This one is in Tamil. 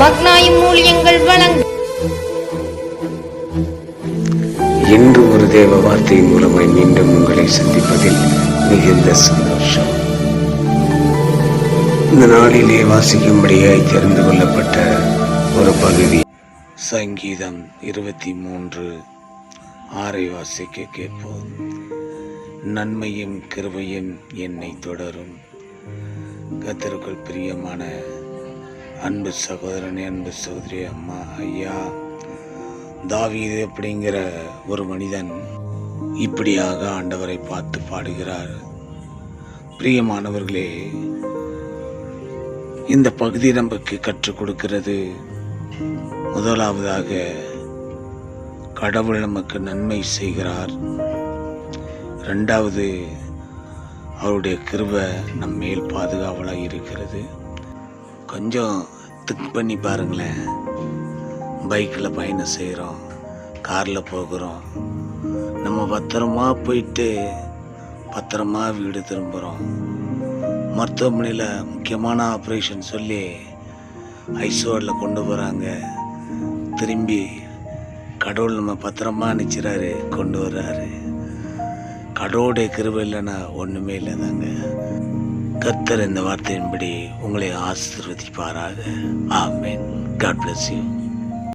மக்னாயும் வழங்கும் இன்று ஒரு தேவ வார்த்தை மூலமாய் மீண்டும் உங்களை சந்திப்பதில் மிகுந்த சந்தோஷம். இந்த நாளிலே வாசிக்கும்படியாய் தெரிந்து கொள்ளப்பட்ட ஒரு பகுதி. சங்கீதம் இருபத்தி மூன்று ஆறை வாசிக்க கேட்போம். நன்மையும் கிருபையும் என்னை தொடரும். கத்தருக்குள் பிரியமான அன்பு சகோதரனே அன்பு சகோதரி அம்மா ஐயா. தாவீது அப்படிங்கிற ஒரு மனிதன் இப்படியாக ஆண்டவரை பார்த்து பாடுகிறார். பிரியமானவர்களே இந்த பகுதி நமக்கு கற்றுக் கொடுக்கிறது முதலாவதாக கடவுள் நமக்கு நன்மை செய்கிறார். ரெண்டாவது அவருடைய கிருபை நம் மேல் பாதுகாவலாக இருக்கிறது. கொஞ்சம் திக் பண்ணி பாருங்களேன். பைக்கில் பயணம் செய்கிறோம் காரில் போகிறோம். நம்ம பத்திரமா போயிட்டு பத்திரமா வீடு திரும்புகிறோம் மருத்துவமனையில் முக்கியமான ஆப்ரேஷன் சொல்லி ஐசோடில் கொண்டு போகிறாங்க திரும்பி கடவுள் நம்ம பத்திரமா நினைச்சிறாரு கொண்டு வர்றாரு. கடவுளுடைய கிருபை இல்லைன்னா ஒன்றுமே இல்லை தாங்க கர்த்தர் இந்த வார்த்தையின்படி உங்களை ஆசீர்வதிப்பாராக. ஆமேன். God bless you